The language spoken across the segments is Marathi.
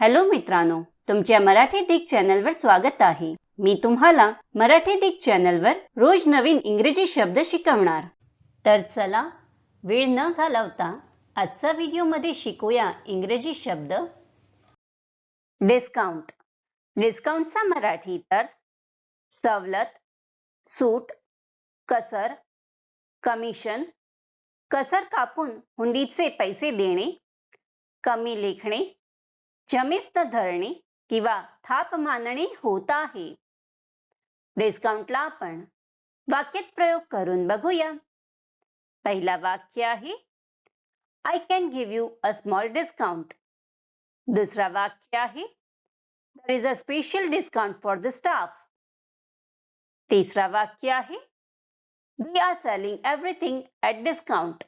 हॅलो मित्रांनो तुमच्या मराठी दिग चॅनलवर स्वागत आहे. मी तुम्हाला मराठी दिग चॅनलवर रोज नवीन इंग्रजी शब्द शिकवणार. तर चला वेळ न घालवता आजचा व्हिडिओमध्ये शिकूया इंग्रजी शब्द. डिस्काउंट. डिस्काउंटचा मराठी तर सवलत सूट कसर कमिशन कसर कापून हुंडीचे पैसे देणे कमी लेखणे चमिस्त धरणे किंवा थाप मानणे होत आहे. डिस्काउंटला आपण वाक्यात प्रयोग करून बघूया. पहिला वाक्य आहे I can give you a small discount दुसरा वाक्य आहे there is a special discount for the staff तिसरा वाक्य आहे they are selling everything at discount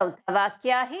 चौथा वाक्य आहे